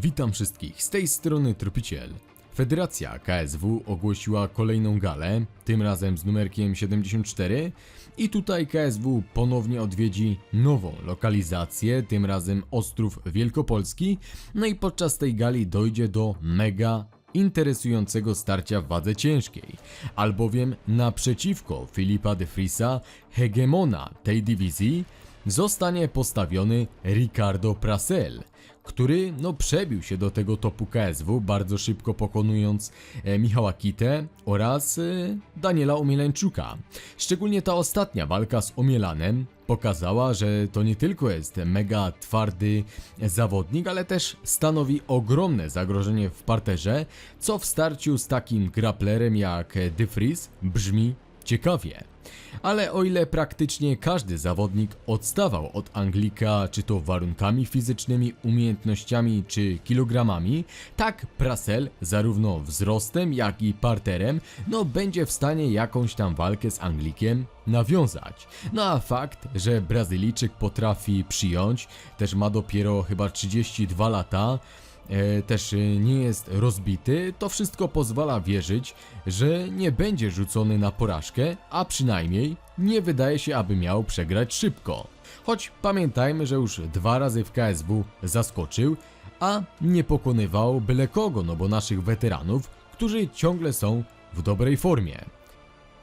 Witam wszystkich, z tej strony Tropiciel. Federacja KSW ogłosiła kolejną galę, tym razem z numerkiem 74 i tutaj KSW ponownie odwiedzi nową lokalizację, tym razem Ostrów Wielkopolski, no i podczas tej gali dojdzie do mega interesującego starcia w wadze ciężkiej, albowiem naprzeciwko Filipa de Frisa, hegemona tej dywizji, zostanie postawiony Ricardo Prasel, który no przebił się do tego topu KSW bardzo szybko pokonując e, Michała Kitę oraz e, Daniela Omielańczuka. Szczególnie ta ostatnia walka z Omielanem pokazała, że to nie tylko jest mega twardy zawodnik, ale też stanowi ogromne zagrożenie w parterze, co w starciu z takim grapplerem jak De Vries brzmi ciekawie. Ale o ile praktycznie każdy zawodnik odstawał od Anglika, czy to warunkami fizycznymi, umiejętnościami, czy kilogramami, tak Prasel zarówno wzrostem, jak i parterem, no będzie w stanie jakąś tam walkę z Anglikiem nawiązać. No a fakt, że Brazylijczyk potrafi przyjąć, też ma dopiero chyba 32 lata, też e, nie jest rozbity, to wszystko pozwala wierzyć, że nie będzie rzucony na porażkę, a przynajmniej nie wydaje się, aby miał przegrać szybko. Choć pamiętajmy, że już dwa razy w KSW zaskoczył, a nie pokonywał byle kogo, no bo naszych weteranów, którzy ciągle są w dobrej formie.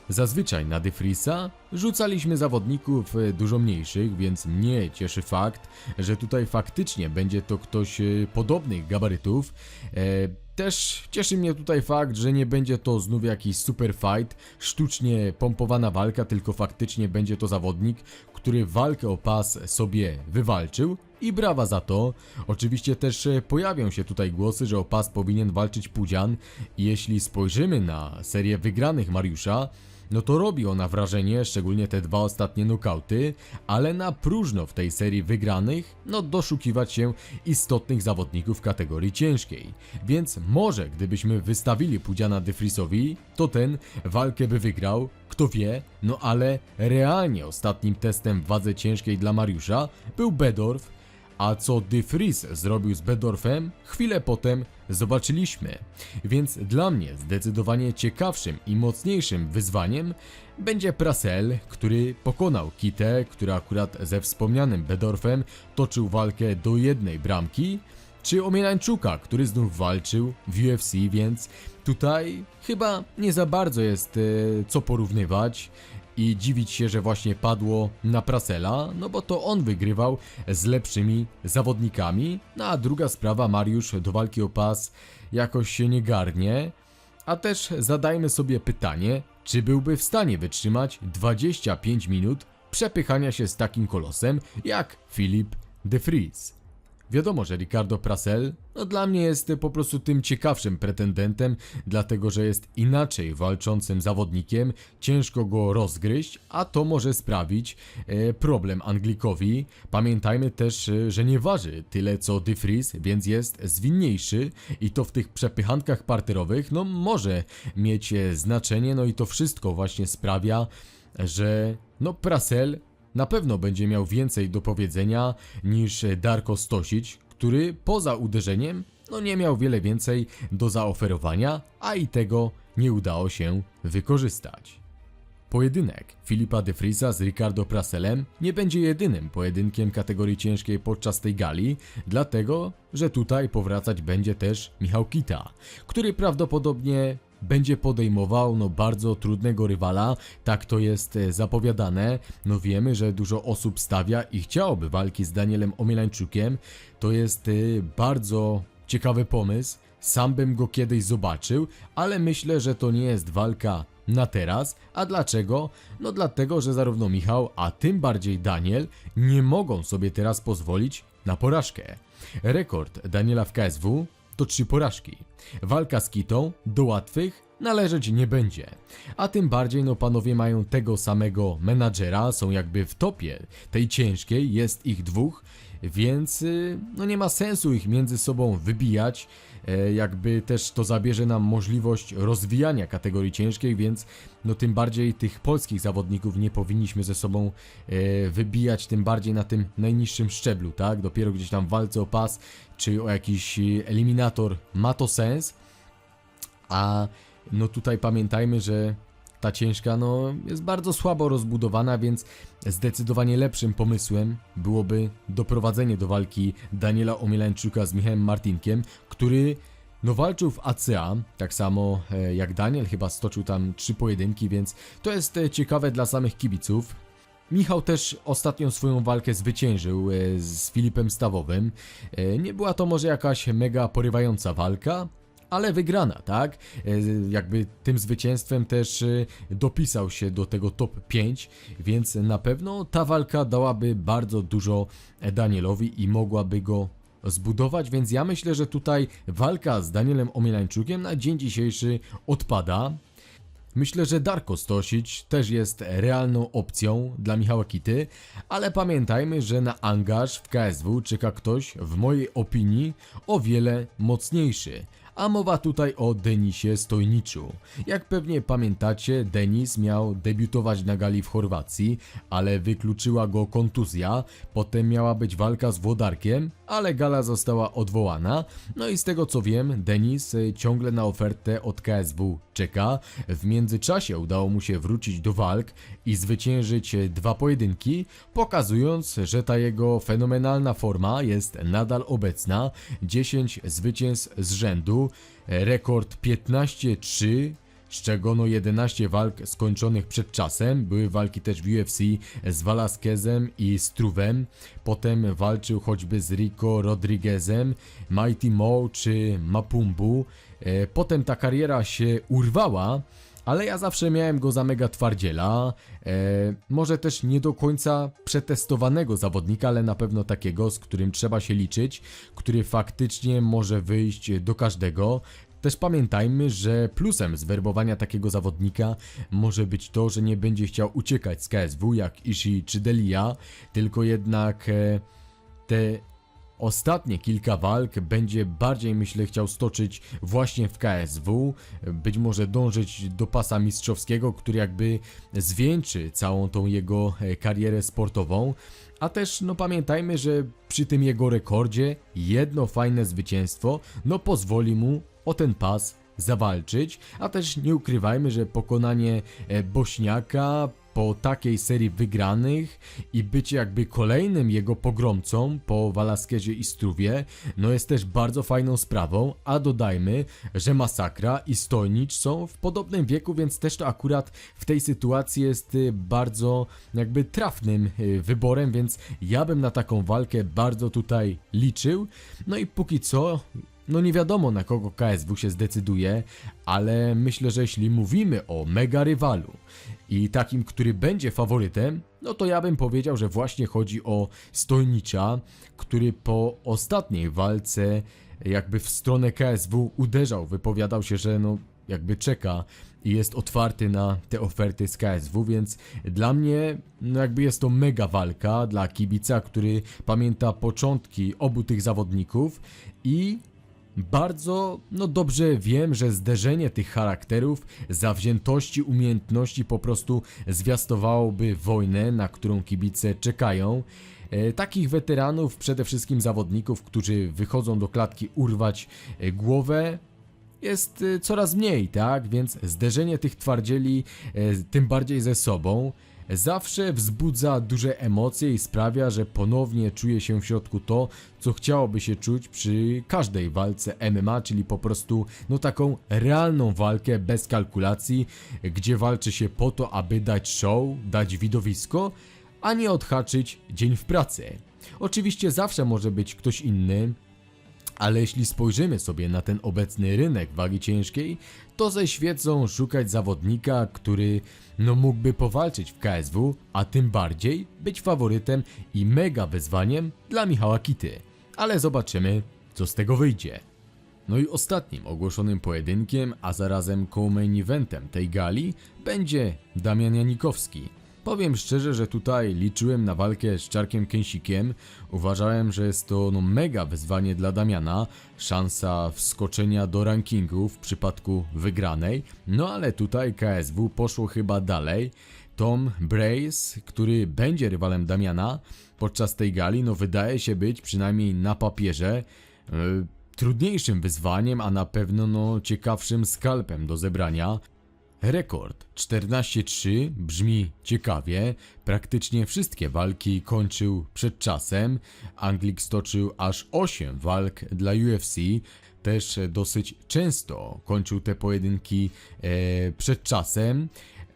Zazwyczaj na Defrisa rzucaliśmy zawodników e, dużo mniejszych, więc mnie cieszy fakt, że tutaj faktycznie będzie to ktoś e, podobnych gabarytów. E, Też cieszy mnie tutaj fakt, że nie będzie to znów jakiś super fight, sztucznie pompowana walka, tylko faktycznie będzie to zawodnik, który walkę o pas sobie wywalczył i brawa za to. Oczywiście też e, pojawią się tutaj głosy, że o pas powinien walczyć Pudzian i jeśli spojrzymy na serię wygranych Mariusza, no to robi ona wrażenie, szczególnie te dwa ostatnie nokauty, ale na próżno w tej serii wygranych, no doszukiwać się istotnych zawodników kategorii ciężkiej. Więc może gdybyśmy wystawili Pudziana Defrisowi, to ten walkę by wygrał, kto wie, no ale realnie ostatnim testem w wadze ciężkiej dla Mariusza był Bedorf, a co De Vries zrobił z Bedorfem, chwilę potem zobaczyliśmy. Więc dla mnie zdecydowanie ciekawszym i mocniejszym wyzwaniem będzie Prasel, który pokonał Kitę, który akurat ze wspomnianym Bedorfem toczył walkę do jednej bramki, czy Omielańczuka, który znów walczył w UFC, więc tutaj chyba nie za bardzo jest e, co porównywać i dziwić się, że właśnie padło na Prasela, no bo to on wygrywał z lepszymi zawodnikami, no a druga sprawa, Mariusz do walki o pas jakoś się nie garnie, a też zadajmy sobie pytanie, czy byłby w stanie wytrzymać 25 minut przepychania się z takim kolosem jak Filip de Vries. Wiadomo, że Ricardo Prasel no dla mnie jest po prostu tym ciekawszym pretendentem, dlatego że jest inaczej walczącym zawodnikiem, ciężko go rozgryźć, a to może sprawić e, problem Anglikowi. Pamiętajmy też, e, że nie waży tyle co De więc jest zwinniejszy i to w tych przepychankach parterowych no może mieć e, znaczenie, no i to wszystko właśnie sprawia, że no Prasel na pewno będzie miał więcej do powiedzenia niż Darko Stosić, który poza uderzeniem no nie miał wiele więcej do zaoferowania, a i tego nie udało się wykorzystać. Pojedynek Filipa de Frisa z Ricardo Praselem nie będzie jedynym pojedynkiem kategorii ciężkiej podczas tej gali, dlatego że tutaj powracać będzie też Michał Kita, który prawdopodobnie będzie podejmował no bardzo trudnego rywala, tak to jest e, zapowiadane. No wiemy, że dużo osób stawia i chciałoby walki z Danielem Omielańczukiem. To jest e, bardzo ciekawy pomysł. Sam bym go kiedyś zobaczył, ale myślę, że to nie jest walka na teraz. A dlaczego? No dlatego, że zarówno Michał, a tym bardziej Daniel nie mogą sobie teraz pozwolić na porażkę. Rekord Daniela w KSW to trzy porażki. Walka z Kitą do łatwych należeć nie będzie. A tym bardziej no panowie mają tego samego menadżera, są jakby w topie tej ciężkiej, jest ich dwóch, więc y, no nie ma sensu ich między sobą wybijać. E, Jakby też to zabierze nam możliwość rozwijania kategorii ciężkiej, więc no tym bardziej tych polskich zawodników nie powinniśmy ze sobą e, wybijać, tym bardziej na tym najniższym szczeblu, tak? Dopiero gdzieś tam w walce o pas czy o jakiś e, eliminator ma to sens. A no tutaj pamiętajmy, że ta ciężka no jest bardzo słabo rozbudowana, więc zdecydowanie lepszym pomysłem byłoby doprowadzenie do walki Daniela Omielańczuka z Michałem Martinkiem, który no walczył w ACA, tak samo e, jak Daniel, chyba stoczył tam trzy pojedynki, więc to jest e, ciekawe dla samych kibiców. Michał też ostatnią swoją walkę zwyciężył e, z Filipem Stawowym. Nie była to może jakaś mega porywająca walka, ale wygrana, tak? E, Jakby tym zwycięstwem też e, dopisał się do tego top 5, więc na pewno ta walka dałaby bardzo dużo Danielowi i mogłaby go zbudować, więc ja myślę, że tutaj walka z Danielem Omielańczukiem na dzień dzisiejszy odpada. Myślę, że Darko Stosić też jest realną opcją dla Michała Kity, ale pamiętajmy, że na angaż w KSW czeka ktoś, w mojej opinii, o wiele mocniejszy. A mowa tutaj o Denisie Stojniczu. Jak pewnie pamiętacie, Denis miał debiutować na gali w Chorwacji, ale wykluczyła go kontuzja. Potem miała być walka z Włodarkiem, ale gala została odwołana. No i z tego co wiem, Denis y, ciągle na ofertę od KSW czeka. W międzyczasie udało mu się wrócić do walk i zwyciężyć dwa pojedynki, pokazując, że ta jego fenomenalna forma jest nadal obecna. 10 zwycięstw z rzędu, rekord 15-3 z czego no 11 walk skończonych przed czasem. Były walki też w UFC z Velasquezem i Struwem. Potem walczył choćby z Rico Rodriguezem, Mighty Mo czy Mapumbu. E, Potem ta kariera się urwała. Ale ja zawsze miałem go za mega twardziela, e, może też nie do końca przetestowanego zawodnika, ale na pewno takiego, z którym trzeba się liczyć, który faktycznie może wyjść do każdego. Też pamiętajmy, że plusem zwerbowania takiego zawodnika może być to, że nie będzie chciał uciekać z KSW jak Ishii czy Delia, tylko jednak e, te ostatnie kilka walk będzie bardziej myślę chciał stoczyć właśnie w KSW, być może dążyć do pasa mistrzowskiego, który jakby zwieńczy całą tą jego e, karierę sportową. A też no pamiętajmy, że przy tym jego rekordzie jedno fajne zwycięstwo no pozwoli mu o ten pas zawalczyć, a też nie ukrywajmy, że pokonanie e, Bośniaka po takiej serii wygranych i bycie jakby kolejnym jego pogromcą po Velasquezie i Struwie, no jest też bardzo fajną sprawą, a dodajmy, że Masakra i Stojnicz są w podobnym wieku, więc też to akurat w tej sytuacji jest y, bardzo jakby trafnym y, wyborem, więc ja bym na taką walkę bardzo tutaj liczył. No i póki co no nie wiadomo na kogo KSW się zdecyduje, ale myślę, że jeśli mówimy o mega rywalu i takim, który będzie faworytem, no to ja bym powiedział, że właśnie chodzi o Stojnicza, który po ostatniej walce jakby w stronę KSW uderzał, wypowiadał się, że no jakby czeka i jest otwarty na te oferty z KSW, więc dla mnie no jakby jest to mega walka dla kibica, który pamięta początki obu tych zawodników i bardzo, no dobrze wiem, że zderzenie tych charakterów, zawziętości, umiejętności po prostu zwiastowałoby wojnę, na którą kibice czekają. E, takich weteranów, przede wszystkim zawodników, którzy wychodzą do klatki urwać e, głowę, jest e, coraz mniej, tak? Więc zderzenie tych twardzieli, e, tym bardziej ze sobą, zawsze wzbudza duże emocje i sprawia, że ponownie czuje się w środku to, co chciałoby się czuć przy każdej walce MMA, czyli po prostu no taką realną walkę bez kalkulacji, gdzie walczy się po to, aby dać show, dać widowisko, a nie odhaczyć dzień w pracy. Oczywiście zawsze może być ktoś inny, ale jeśli spojrzymy sobie na ten obecny rynek wagi ciężkiej, to ze świecą szukać zawodnika, który no mógłby powalczyć w KSW, a tym bardziej być faworytem i mega wyzwaniem dla Michała Kity. Ale zobaczymy, co z tego wyjdzie. No i ostatnim ogłoszonym pojedynkiem, a zarazem co-main eventem tej gali będzie Damian Janikowski. Powiem szczerze, że tutaj liczyłem na walkę z Czarkiem Kęsikiem. Uważałem, że jest to no, mega wyzwanie dla Damiana, szansa wskoczenia do rankingu w przypadku wygranej. No ale tutaj KSW poszło chyba dalej. Tom Brace, który będzie rywalem Damiana podczas tej gali, no wydaje się być przynajmniej na papierze e, trudniejszym wyzwaniem, a na pewno no ciekawszym skalpem do zebrania. Rekord 14-3 brzmi ciekawie. Praktycznie wszystkie walki kończył przed czasem. Anglik stoczył aż 8 walk dla UFC. Też dosyć często kończył te pojedynki e, przed czasem.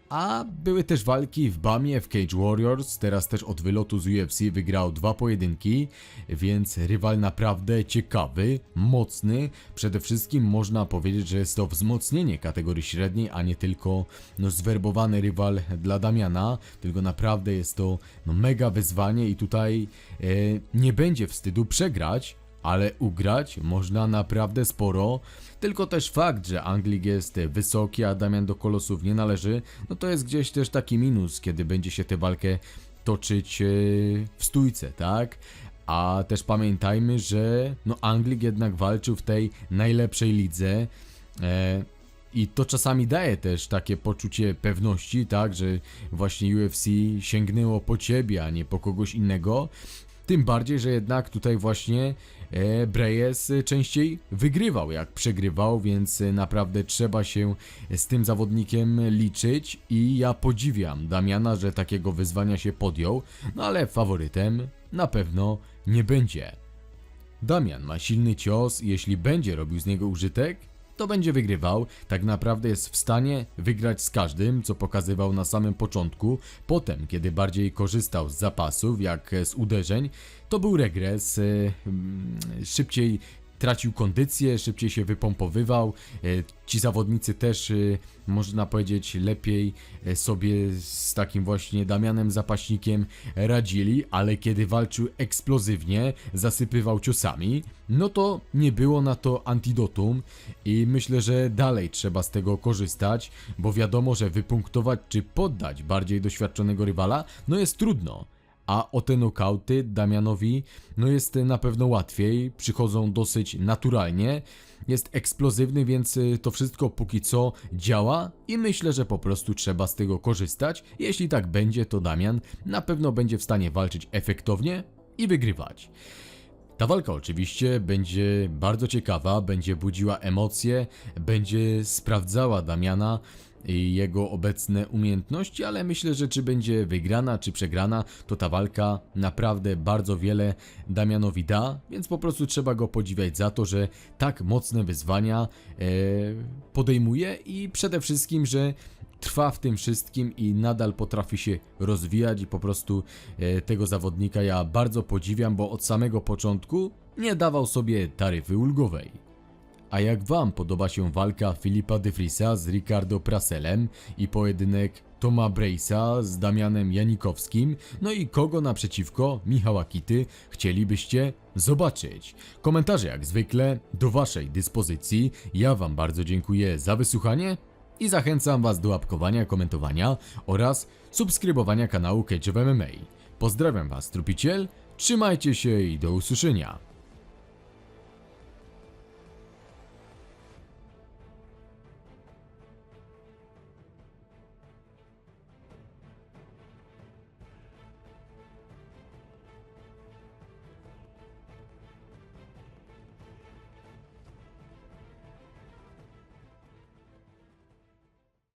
A były też walki w Bamie, w Cage Warriors, teraz też od wylotu z UFC wygrał dwa pojedynki, więc rywal naprawdę ciekawy, mocny. Przede wszystkim można powiedzieć, że jest to wzmocnienie kategorii średniej, a nie tylko no, zwerbowany rywal dla Damiana, tylko naprawdę jest to no, mega wyzwanie i tutaj e, nie będzie wstydu przegrać, ale ugrać można naprawdę sporo. Tylko też fakt, że Anglik jest wysoki, a Damian do kolosów nie należy, no to jest gdzieś też taki minus, kiedy będzie się tę walkę toczyć e, w stójce, tak? A też pamiętajmy, że no Anglik jednak walczył w tej najlepszej lidze. E, i to czasami daje też takie poczucie pewności, tak, że właśnie UFC sięgnęło po ciebie, a nie po kogoś innego. Tym bardziej, że jednak tutaj właśnie e, Breyes częściej wygrywał jak przegrywał, więc e, naprawdę trzeba się z tym zawodnikiem liczyć i ja podziwiam Damiana, że takiego wyzwania się podjął, no ale faworytem na pewno nie będzie. Damian ma silny cios i jeśli będzie robił z niego użytek, to będzie wygrywał. Tak naprawdę jest w stanie wygrać z każdym, co pokazywał na samym początku. Potem, kiedy bardziej korzystał z zapasów, jak z uderzeń, to był regres. e, mm, Szybciej tracił kondycję, szybciej się wypompowywał. E, Ci zawodnicy też, e, można powiedzieć, lepiej e, sobie z takim właśnie Damianem Zapaśnikiem radzili, ale kiedy walczył eksplozywnie, zasypywał ciosami, no to nie było na to antidotum i myślę, że dalej trzeba z tego korzystać, bo wiadomo, że wypunktować czy poddać bardziej doświadczonego rywala, no jest trudno a o te nokauty Damianowi no jest na pewno łatwiej, przychodzą dosyć naturalnie, jest eksplozywny, więc y, to wszystko póki co działa i myślę, że po prostu trzeba z tego korzystać. Jeśli tak będzie, to Damian na pewno będzie w stanie walczyć efektownie i wygrywać. Ta walka oczywiście będzie bardzo ciekawa, będzie budziła emocje, będzie sprawdzała Damiana jego obecne umiejętności, ale myślę, że czy będzie wygrana, czy przegrana, to ta walka naprawdę bardzo wiele Damianowi da, więc po prostu trzeba go podziwiać za to, że tak mocne wyzwania e, podejmuje i przede wszystkim, że trwa w tym wszystkim i nadal potrafi się rozwijać i po prostu e, tego zawodnika ja bardzo podziwiam, bo od samego początku nie dawał sobie taryfy ulgowej. A jak wam podoba się walka Filipa de Vriesa z Ricardo Praselem i pojedynek Toma Brace'a z Damianem Janikowskim, no i kogo naprzeciwko Michała Kity chcielibyście zobaczyć? Komentarze jak zwykle do waszej dyspozycji. Ja wam bardzo dziękuję za wysłuchanie i zachęcam was do łapkowania, komentowania oraz subskrybowania kanału Cage of MMA. Pozdrawiam was, Trupiciel, trzymajcie się i do usłyszenia.